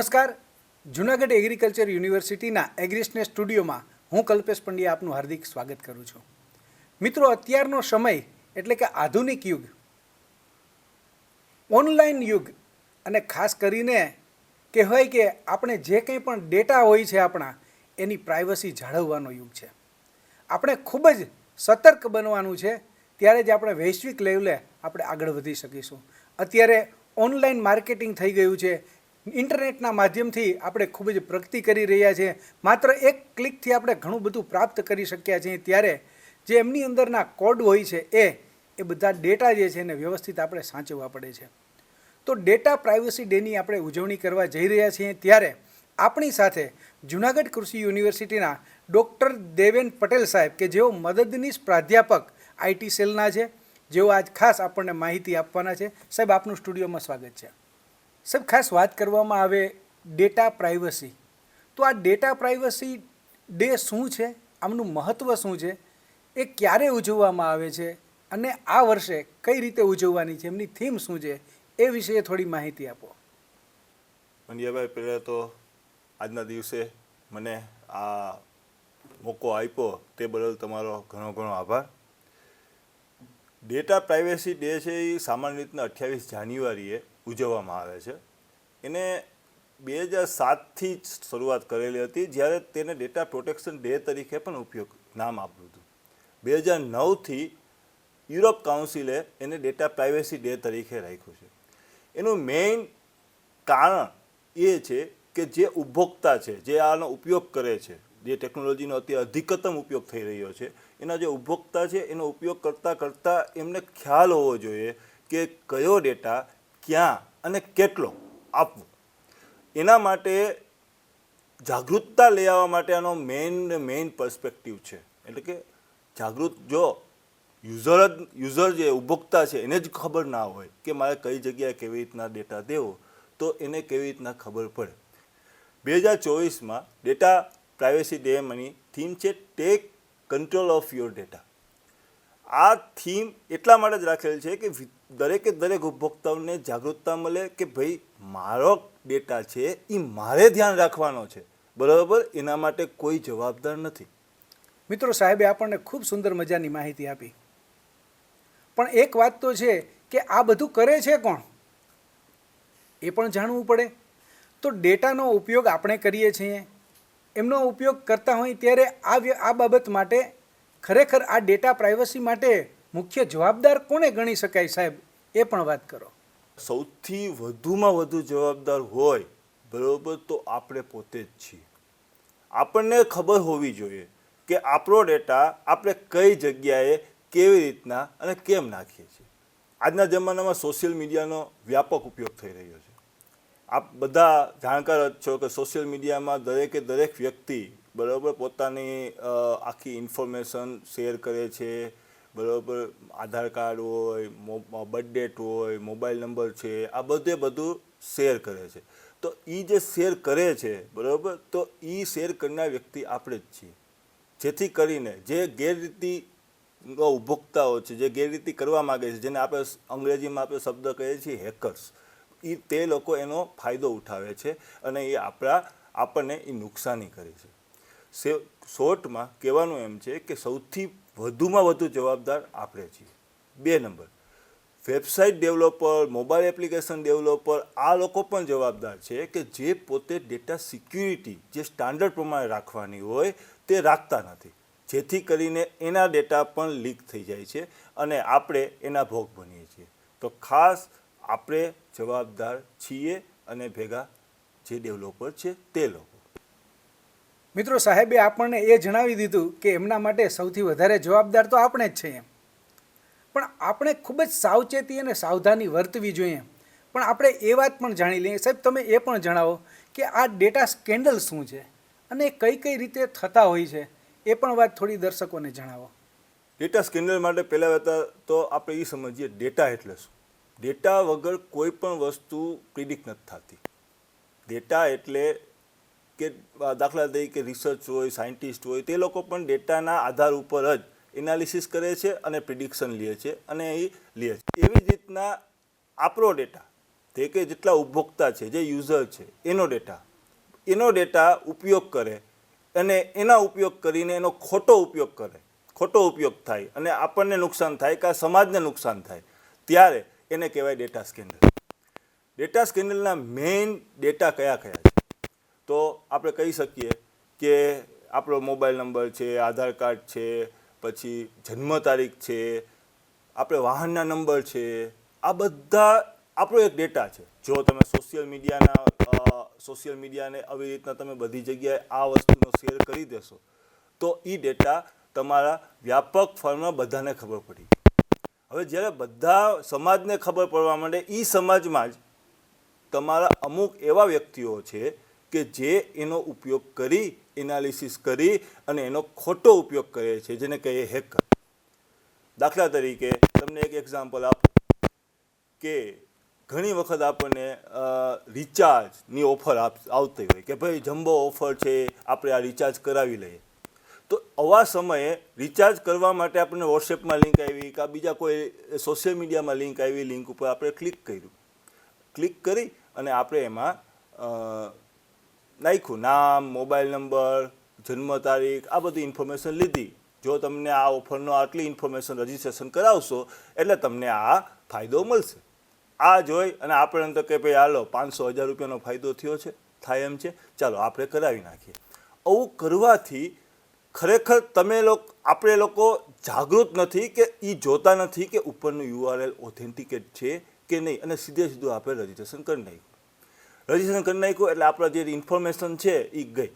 નમસ્કાર. જુનાગઢ એગ્રીકલ્ચર યુનિવર્સિટીના એગ્રીસ્ને સ્ટુડિયોમાં હું કલ્પેશ પંડ્યા આપનું હાર્દિક સ્વાગત કરું છું. મિત્રો, અત્યારનો સમય એટલે કે આધુનિક યુગ, ઓનલાઈન યુગ, અને ખાસ કરીને કહેવાય કે આપણે જે કંઈ પણ ડેટા હોય છે આપણા, એની પ્રાઇવસી જાળવવાનો યુગ છે. આપણે ખૂબ જ સતર્ક બનવાનું છે, ત્યારે જ આપણે વૈશ્વિક લેવલે આપણે આગળ વધી શકીશું. અત્યારે ઓનલાઈન માર્કેટિંગ થઈ ગયું છે ઇન્ટરનેટના માધ્યમથી આપણે ખૂબ જ પ્રગતિ કરી રહ્યા છીએ. માત્ર એક ક્લિકથી આપણે ઘણું બધું પ્રાપ્ત કરી શક્યા છીએ. ત્યારે જે એમની અંદરના કોડ હોય છે એ એ બધા ડેટા જે છે એને વ્યવસ્થિત આપણે સાચવવા પડે છે. તો ડેટા પ્રાઇવસી ડેની આપણે ઉજવણી કરવા જઈ રહ્યા છીએ. ત્યારે આપણી સાથે જુનાગઢ કૃષિ યુનિવર્સિટીના ડૉક્ટર દેવેન પટેલ સાહેબ, કે જેઓ મદદનીશ પ્રાધ્યાપક આઈટી સેલના છે, જેઓ આજ ખાસ આપણને માહિતી આપવાના છે. સાહેબ, આપનું સ્ટુડિયોમાં સ્વાગત છે. સાહેબ, ખાસ વાત કરવામાં આવે ડેટા પ્રાઇવસી તો આ ડેટા પ્રાઇવસી ડે શું છે? આમનું મહત્ત્વ શું છે? એ ક્યારે ઉજવવામાં આવે છે? અને આ વર્ષે કઈ રીતે ઉજવવાની છે? એમની થીમ શું છે? એ વિશે થોડી માહિતી આપો. મનિયાભાઈ પહેલાં તો આજના દિવસે મને આ મોકો આપ્યો તે બદલ તમારો ઘણો ઘણો આભાર. ડેટા પ્રાઇવેસી ડે છે એ સામાન્ય રીતના અઠ્યાવીસ જાન્યુઆરીએ ઉજવવામાં આવે છે. એને બે હજાર સાતથી જ શરૂઆત કરેલી હતી, જ્યારે તેને ડેટા પ્રોટેક્શન ડે તરીકે પણ ઉપયોગ નામ આપ્યું હતું. બે હજાર નવથી યુરોપ કાઉન્સિલે એને ડેટા પ્રાઇવેસી ડે તરીકે રાખ્યું છે. એનું મેઇન કારણ એ છે કે જે ઉપભોક્તા છે, જે આનો ઉપયોગ કરે છે, જે ટેકનોલોજીનો અત્યારે અધિકતમ ઉપયોગ થઈ રહ્યો છે, એના જે ઉપભોક્તા છે, એનો ઉપયોગ કરતાં કરતાં એમને ખ્યાલ હોવો જોઈએ કે કયો ડેટા ક્યાં અને કેટલો આપવો? એના માટે જાગૃતતા લઈ આવવા માટે આનો મેઇન મેઇન પર્સપેક્ટિવ છે. એટલે કે જાગૃત જો યુઝર જ યુઝર જે ઉપભોક્તા છે, એને જ ખબર ના હોય કે મારે કઈ જગ્યાએ કેવી રીતના ડેટા દેવો, તો એને કેવી રીતના ખબર પડે. બે હજાર ચોવીસમાં ડેટા પ્રાઇવેસી ડેમની થીમ છે take control of your data આ થીમ એટલા માટે જ રાખેલ છે કે દરેકે દરેક ઉપભોક્તાઓને જાગૃતતા મળે કે ભાઈ મારો ડેટા છે એ મારે ધ્યાન રાખવાનો છે. બરાબર? એના માટે કોઈ જવાબદાર નથી. મિત્રો સાહેબે આપણને ખૂબ સુંદર મજાની માહિતી આપી. પણ એક વાત તો છે કે આ બધું કરે છે કોણ? એ પણ જાણવું પડે. તો ડેટાનો ઉપયોગ આપણે કરીએ છીએ. એમનો ઉપયોગ કરતા હોય ત્યારે આ આ બાબત માટે ખરેખર આ ડેટા પ્રાઇવસી માટે મુખ્ય જવાબદાર કોને ગણી શકાય સાહેબ? એ પણ વાત કરો. સૌથી વધુમાં વધુ જવાબદાર હોય, બરાબર, તો આપણે પોતે જ છીએ. આપણને ખબર હોવી જોઈએ કે આપણો ડેટા આપણે કઈ જગ્યાએ કેવી રીતના અને કેમ નાખીએ છીએ. આજના જમાનામાં સોશિયલ મીડિયાનો વ્યાપક ઉપયોગ થઈ રહ્યો છે. આપ બધા જાણકાર જ છો કે સોશિયલ મીડિયામાં દરેકે દરેક વ્યક્તિ બરાબર પોતાની આખી ઇન્ફોર્મેશન શેર કરે છે બરાબર, આધાર કાર્ડ હોય બર્થ ડેટ હોય મોબાઈલ નંબર છે, આ બધે બધું શેર કરે છે. તો એ જે શેર કરે છે, બરાબર, તો એ શેર કરનાર વ્યક્તિ આપણે જ છીએ. જેથી કરીને જે ગેરરીતિ ઉપભોક્તાઓ છે, જે ગેરરીતિ કરવા માગે છે, જેને આપણે અંગ્રેજીમાં આપણે શબ્દ કહીએ છીએ હેકર્સ એ તે લોકો એનો ફાયદો ઉઠાવે છે અને એ આપણા, આપણને એ નુકસાની કરે છે. સે, શોર્ટમાં કહેવાનું એમ છે કે સૌથી વધુમાં વધુ જવાબદાર આપણે છીએ. બે number. Website developer mobile application developer, આ લોકો પણ જવાબદાર છે કે જે પોતે ડેટા સિક્યુરિટી, જે સ્ટાન્ડર્ડ પ્રમાણે રાખવાની હોય, તે રાખતા નથી. જેથી કરીને એના ડેટા પણ લીક થઈ જાય છે અને આપણે એના ભોગ બનીએ છીએ. તો ખાસ આપણે જવાબદાર છીએ અને ભેગા જે ડેવલપર છે તે લોકો. મિત્રો સાહેબે આપણને એ જણાવી દીધું કે એમના માટે સૌથી વધારે જવાબદાર તો આપણે જ છીએ. પણ આપણે ખૂબ જ સાવચેતી અને સાવધાની વર્તવી જોઈએ. પણ આપણે એ વાત પણ જાણી લઈએ. સાહેબ, તમે એ પણ જણાવો કે આ ડેટા સ્કેન્ડલ શું છે અને કઈ કઈ રીતે થતા હોય છે? એ પણ વાત થોડી દર્શકોને જણાવો. ડેટા સ્કેન્ડલ માટે પહેલાં વહેતા તો આપણે એ સમજીએ ડેટા એટલે શું? ડેટા વગર કોઈ પણ વસ્તુ પ્રિડિક્ટ નથી થતી. ડેટા એટલે કે દાખલા તરીકે રિસર્ચ હોય સાયન્ટિસ્ટ હોય, તે લોકો પણ ડેટાના આધાર ઉપર જ એનાલિસિસ કરે છે અને પ્રિડિક્શન લે છે અને એ લે છે. એવી જ રીતના આપણો ડેટા તે કે જેટલા ઉપભોક્તા છે, જે યુઝર છે, એનો ડેટા એનો ડેટા ઉપયોગ કરે અને એના ઉપયોગ કરીને એનો ખોટો ઉપયોગ કરે, ખોટો ઉપયોગ થાય અને આપણને નુકસાન થાય કે સમાજને નુકસાન થાય, ત્યારે એને કહેવાય ડેટા સ્કેન્ડલ ડેટા સ્કેન્ડલના મેઇન ડેટા કયા કયા છે? તો આપણે કહી શકીએ કે આપણો મોબાઈલ નંબર છે, આધાર કાર્ડ છે, પછી જન્મ તારીખ છે, આપણે વાહનના નંબર છે, આ બધા આપણો એક ડેટા છે. જો તમે સોશિયલ મીડિયાના સોશિયલ મીડિયાને આવી રીતના તમે બધી જગ્યાએ આ વસ્તુનો શેર કરી દેશો, તો એ ડેટા તમારા વ્યાપક ફોર્મમાં બધાને ખબર પડી હવે જ્યારે બધા સમાજને ખબર પડવા માંડે એ સમાજમાં જ તમારા અમુક એવા વ્યક્તિઓ છે કે જે એનો ઉપયોગ કરી એનાલિસિસ કરી અને એનો ખોટો ઉપયોગ કરે છે, જેને કહીએ હેકર દાખલા તરીકે તમને એક એક્ઝામ્પલ આપું કે ઘણી વખત આપણને રિચાર્જની ઓફર આપ, આવતી હોય કે ભાઈ જમ્બો ઓફર છે, આપણે આ રિચાર્જ કરાવી લઈએ. તો આવા સમયે રિચાર્જ કરવા માટે આપણને વોટ્સએપમાં લિંક આવી કે બીજા કોઈ સોશિયલ મીડિયામાં લિંક આવી લિંક ઉપર આપણે ક્લિક કર્યું. ક્લિક કરી અને આપણે એમાં નાખ્યું. નામ, મોબાઈલ નંબર, જન્મ તારીખ, આ બધી ઇન્ફોર્મેશન લીધી. જો તમને આ ઓફરનો આટલી ઇન્ફોર્મેશન રજીસ્ટ્રેશન કરાવશો, એટલે તમને આ ફાયદો મળશે. આ જોઈ અને આપણે તો કે ભાઈ, હાલો, પાંચસો હજાર રૂપિયાનો ફાયદો થયો છે, થાય એમ છે. ચાલો, આપણે કરાવી નાખીએ. આવું કરવાથી ખરેખર તમે લોકો, આપણે લોકો જાગૃત નથી કે એ જોતા નથી કે ઉપરનું યુઆરએલ ઓથેન્ટિકેટ છે કે નહીં. અને સીધે સીધું આપણે રજીસ્ટ્રેશન કરી નાખ્યું. રજીસ્ટ્રેશન કરી નાખ્યું એટલે આપણા જે ઇન્ફોર્મેશન છે એ ગઈ.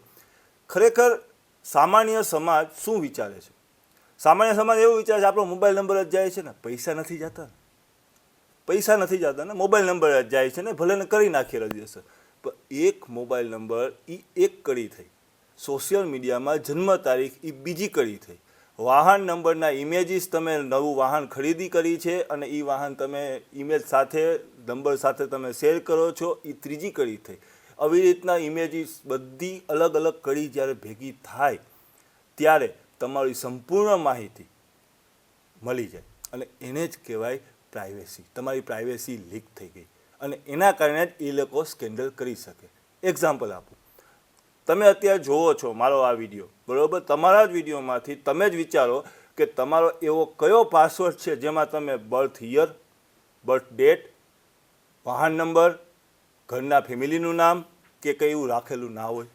ખરેખર સામાન્ય સમાજ શું વિચારે છે? સામાન્ય સમાજ એવું વિચારે છે, આપણો મોબાઈલ નંબર જ જાય છે ને, પૈસા નથી જતા. પૈસા નથી જતા ને મોબાઈલ નંબર જ જાય છે ને, ભલે ને કરી નાખીએ રજીસ્ટ્રેશન. પણ એક મોબાઈલ નંબર એ એક કડી થઈ. સોશિયલ મીડિયામાં જન્મ તારીખ એ બીજી કડી થઈ. વાહન નંબરના ઇમેજીસ તમે નવું વાહન ખરીદી કરી છે અને એ વાહન તમે ઇમેજ સાથે, નંબર સાથે તમે શેર કરો છો એ ત્રીજી કડી થઈ. આવી રીતના ઇમેજીસ બધી અલગ અલગ કડી જ્યારે ભેગી થાય, ત્યારે તમારી સંપૂર્ણ માહિતી મળી જાય. અને એને જ કહેવાય પ્રાઇવેસી તમારી પ્રાઇવેસી લીક થઈ ગઈ. અને એના કારણે જ એ લોકો સ્કેન્ડલ કરી શકે. એક્ઝામ્પલ આપું. તમે અત્યારે જોવો છો મારો આ વીડિયો બરાબર? તમારા જ વિડીયોમાંથી તમે જ વિચારો કે તમારો એવો કયો પાસવર્ડ છે જેમાં તમે બર્થ યર બર્થ ડેટ વાહન નંબર, ઘરના ફેમિલીનું નામ કે કંઈ એવું રાખેલું ના હોય.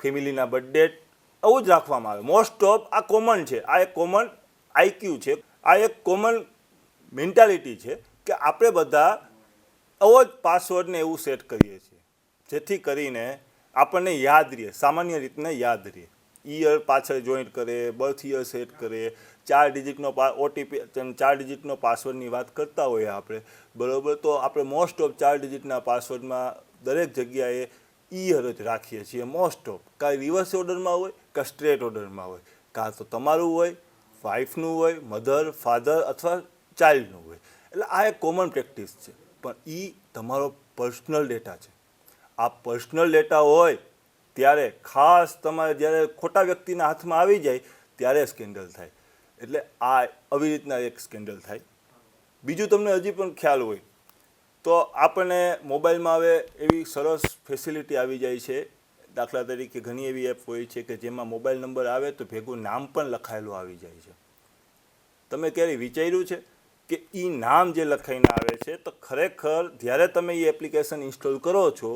ફેમિલીના બર્થ ડેટ આવું જ રાખવામાં આવે. મોસ્ટ ઓફ આ કોમન છે. આ એક કોમન આઈક્યુ છે. આ એક કોમન મેન્ટાલિટી છે કે આપણે બધા આવો જ પાસવર્ડને એવું સેટ કરીએ છીએ. જેથી કરીને આપણને યાદ રહે. સામાન્ય રીતને યાદ રહે. ઈયર પાછળ જોઈન્ટ કરે બર્થ યર સેટ કરે, ચાર ડિજિટનો ઓટીપી ચાર ડિજિટનો પાસવર્ડની વાત કરતા હોઈએ આપણે. બરાબર? તો આપણે મોસ્ટ ઓફ ચાર ડિજિટના પાસવર્ડમાં દરેક જગ્યાએ ઈયર જ રાખીએ છીએ મોસ્ટ ઓફ કાંઈ રિવર્સ ઓર્ડરમાં હોય કાં સ્ટ્રેટ ઓર્ડરમાં હોય. કાં તો તમારું હોય વાઈફનું હોય મધર ફાધર અથવા ચાઇલ્ડનું હોય. એટલે આ એક કોમન પ્રેક્ટિસ છે. પણ એ તમારો પર્સનલ ડેટા છે. આ પર્સનલ ડેટા હોય ત્યારે ખાસ તમારે જ્યારે ખોટા વ્યક્તિના હાથમાં આવી જાય, ત્યારે સ્કેન્ડલ થાય. એટલે આ આવી રીતના એક સ્કેન્ડલ થાય. બીજું તમને હજી પણ ખ્યાલ હોય, તો આપણને મોબાઈલમાં હવે એવી સરસ ફેસિલિટી આવી જાય છે. દાખલા તરીકે ઘણી એવી એપ હોય છે કે જેમાં મોબાઈલ નંબર આવે તો ભેગું નામ પણ લખાયેલું આવી જાય છે. તમે ક્યારેય વિચાર્યું છે કે એ નામ જે લખાઈને આવે છે, તો ખરેખર જ્યારે તમે એ એપ્લિકેશન ઇન્સ્ટોલ કરો છો,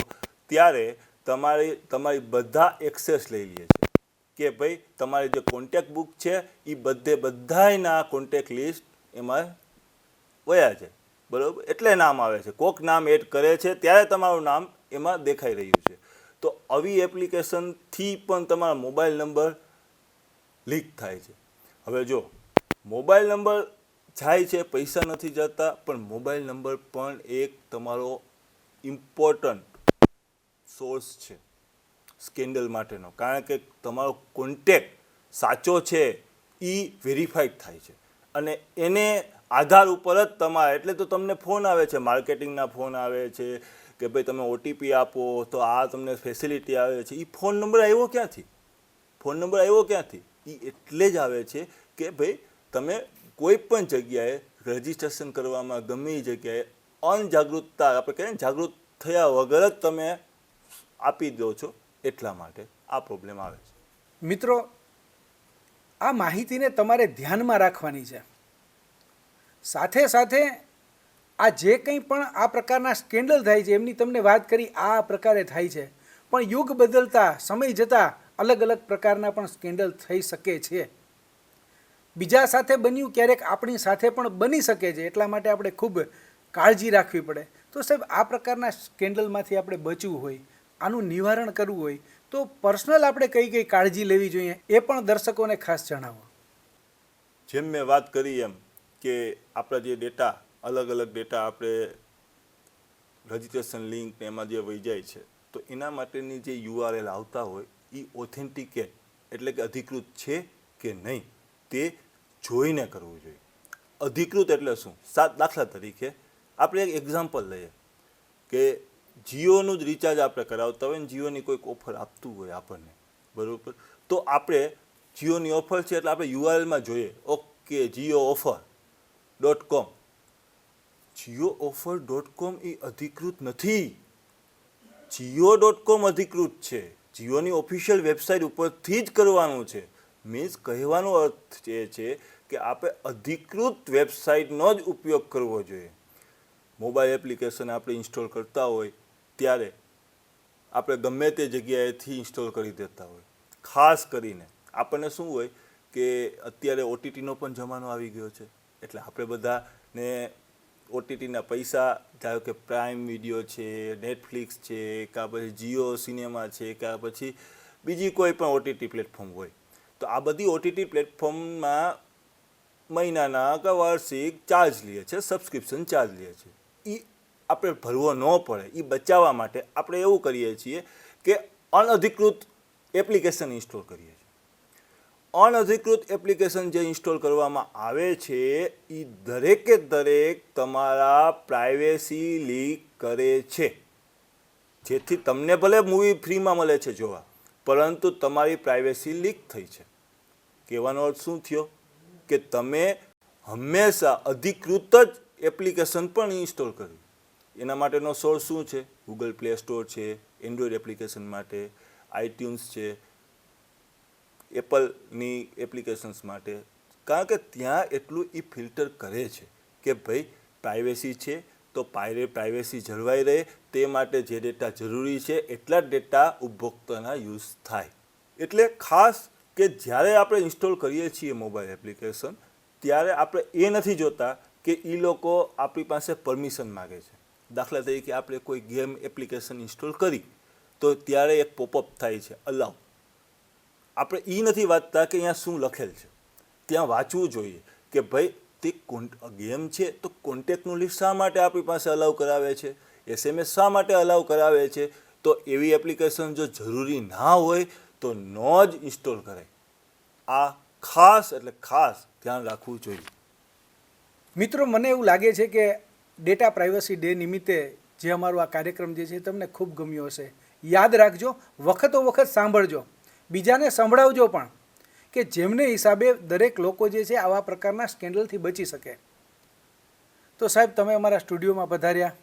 ત્યારે તમારી તમારી બધા એક્સેસ લઈ લે છે. કે ભાઈ, તમારી જે કોન્ટેક્ટ બુક છે એ બધે બધાયના કોન્ટેક્ટ લિસ્ટ એમાં વયા છે. બરાબર? એટલે નામ આવે છે. કોક નામ એડ કરે છે, ત્યારે તમારું નામ એમાં દેખાઈ રહ્યું છે. તો આવી એપ્લિકેશનથી પણ તમારા મોબાઈલ નંબર લીક થાય છે. હવે જો મોબાઈલ નંબર જાય છે, પૈસા નથી જતા, પણ મોબાઈલ નંબર પણ એક તમારો ઇમ્પોર્ટન્ટ સોર્સ છે સ્કેન્ડલ માટેનો. કારણ કે તમારો કોન્ટેક સાચો છે એ વેરીફાઈડ થાય છે. અને એને આધાર ઉપર જ તમારે, એટલે તો તમને ફોન આવે છે માર્કેટિંગના ફોન આવે છે, કે ભાઈ તમે ઓટીપી આપો, તો આ તમને ફેસિલિટી આવે છે. એ ફોન નંબર આવ્યો ક્યાંથી? ફોન નંબર આવ્યો ક્યાંથી? એ એટલે જ આવે છે કે ભાઈ તમે કોઈ પણ જગ્યાએ રજિસ્ટ્રેશન કરવામાં ગમે એ જગ્યાએ અનજાગૃતતા, આપણે કહીએ જાગૃત થયા વગર જ તમે આપી દો છો એટલા માટે આ પ્રોબ્લેમ આવે છે. મિત્રો, આ માહિતીને તમારે ધ્યાનમાં રાખવાની છે. સાથે સાથે આ જે કંઈ પણ આ પ્રકારના સ્કેન્ડલ થાય છે, એમની તમને વાત કરી આ પ્રકારે થાય છે. પણ યુગ બદલતા, સમય જતાં અલગ અલગ પ્રકારના પણ સ્કેન્ડલ થઈ શકે છે. બીજા સાથે બન્યું ક્યારેક આપણી સાથે પણ બની શકે છે, એટલા માટે આપણે ખૂબ કાળજી રાખવી પડે. તો સાહેબ, આ પ્રકારના સ્કેન્ડલમાંથી આપણે બચવું હોય. આનું નિવારણ કરવું હોય તો પર્સનલ આપણે કઈ કઈ કાળજી લેવી જોઈએ એ પણ દર્શકોને ખાસ જણાવો. જેમ મેં વાત કરી એમ કે આપણા જે ડેટા, અલગ અલગ ડેટા આપણે રજિસ્ટ્રેશન લિંક એમાં જે વહી જાય છે, તો એના માટેની જે યુઆરએલ આવતા હોય એ ઓથેન્ટિકેટ એટલે કે અધિકૃત છે કે નહીં તે જોઈને કરવું જોઈએ. અધિકૃત એટલે શું? સાત દાખલા તરીકે આપણે એક એક્ઝામ્પલ લઈએ કે જીઓનું જ રિચાર્જ આપણે કરાવતા હોય ને જીઓની કોઈક ઓફર આપતું હોય આપણને, બરાબર? તો આપણે જીઓની ઓફર છે એટલે આપણે યુઆરએલમાં જોઈએ. Okay, Jio offer dot com Jio offer dot com એ અધિકૃત નથી. જીઓ ડોટ કોમ અધિકૃત છે. જીઓની ઓફિશિયલ વેબસાઇટ ઉપરથી જ કરવાનું છે. મીન્સ કહેવાનો અર્થ એ છે કે આપણે અધિકૃત વેબસાઇટનો જ ઉપયોગ કરવો જોઈએ. મોબાઈલ એપ્લિકેશન આપણે ઇન્સ્ટોલ કરતા હોય ત્યારે આપણે ગમે તે જગ્યાએથી ઇન્સ્ટોલ કરી દેતા હોય. ખાસ કરીને આપણને શું હોય કે અત્યારે ઓટીટીનો પણ જમાનો આવી ગયો છે. એટલે આપણે બધાને ઓટીટીના પૈસા, ધારો કે પ્રાઇમ વીડિયો છે નેટફ્લિક્સ છે, કાં પછી જીઓ સિનેમા છે, કાં પછી બીજી કોઈ પણ ઓટીટી પ્લેટફોર્મ હોય. તો આ બધી ઓટીટી પ્લેટફોર્મમાં મહિનાના કે વાર્ષિક ચાર્જ લે છે સબસ્ક્રિપ્શન ચાર્જ લે છે. એ આપણે ભરવો ન પડે એ બચાવવા માટે આપણે એવું કરીએ છીએ કે અનઅધિકૃત એપ્લિકેશન ઇન્સ્ટોલ કરીએ છીએ. અનઅધિકૃત એપ્લિકેશન જે ઇન્સ્ટોલ કરવામાં આવે છે એ દરેકે દરેક તમારા પ્રાઇવેસી લીક કરે છે. જેથી તમને ભલે મૂવી ફ્રીમાં મળે છે જોવા, પરંતુ તમારી પ્રાઇવેસી લીક થઈ છે. કહેવાનો અર્થ શું થયો? કે તમે હંમેશા અધિકૃત જ એપ્લિકેશન પણ ઇન્સ્ટોલ કર્યું. એના માટેનો સોર્સ શું છે? ગૂગલ પ્લે સ્ટોર છે એન્ડ્રોઈડ એપ્લિકેશન માટે આઈટ્યુન્સ છે એપલની એપ્લિકેશન્સ માટે. કારણ કે ત્યાં એટલું એ ફિલ્ટર કરે છે કે ભાઈ પ્રાઇવેસી છે તો પાયરે પ્રાઇવેસી જળવાઈ રહે. તે માટે જે ડેટા જરૂરી છે, એટલા જ ડેટા ઉપભોક્તાના યુઝ થાય. એટલે ખાસ કે જ્યારે આપણે ઇન્સ્ટોલ કરીએ છીએ મોબાઈલ એપ્લિકેશન ત્યારે આપણે એ નથી જોતા કે એ લોકો આપણી પાસે પરમિશન માગે છે. દાખલા તરીકે આપણે કોઈ ગેમ એપ્લિકેશન ઇન્સ્ટોલ કરી, તો ત્યારે એક પોપઅપ થાય છે, અલાઉ. આપણે એ નથી વાંચતા કે અહીંયા શું લખેલ છે. ત્યાં વાંચવું જોઈએ કે ભાઈ, તે ગેમ છે, તો કોન્ટેક્ટનું લિસ્ટ શા માટે આપણી પાસે અલાઉ કરાવે છે? એસએમએસ શા માટે અલાઉ કરાવે છે? તો એવી એપ્લિકેશન જો જરૂરી ના હોય, તો ન જ ઇન્સ્ટોલ કરાય. આ ખાસ એટલે ખાસ ધ્યાન રાખવું જોઈએ. મિત્રો, મને એવું લાગે છે કે ડેટા પ્રાઇવસી ડે નિમિત્તે જે અમારો આ કાર્યક્રમ જે છે એ તમને ખૂબ ગમ્યો હશે. યાદ રાખજો, વખતો વખત સાંભળજો. બીજાને સંભળાવજો પણ કે જેમને હિસાબે દરેક લોકો જે છે આવા પ્રકારના સ્કેન્ડલથી બચી શકે. તો સાહેબ, તમે અમારા સ્ટુડિયોમાં પધાર્યા.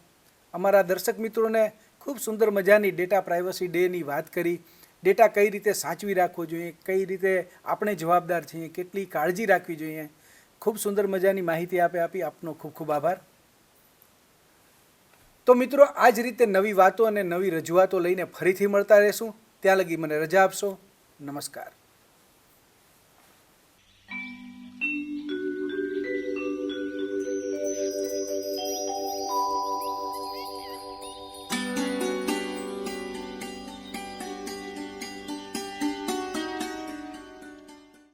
અમારા દર્શક મિત્રોને ખૂબ સુંદર મજાની ડેટા પ્રાઇવસી ડેની વાત કરી. ડેટા કઈ રીતે સાચવી રાખવો જોઈએ, કઈ રીતે આપણે જવાબદાર છીએ, કેટલી કાળજી રાખવી જોઈએ. ખૂબ સુંદર મજાની માહિતી આપે આપી. આપનો ખૂબ ખૂબ આભાર. તો મિત્રો, આ જ રીતે નવી વાતો અને નવી રજૂઆતો લઈને ફરીથી મળતા રહેશું. ત્યાં લગી મને રજા આપશો. નમસ્કાર.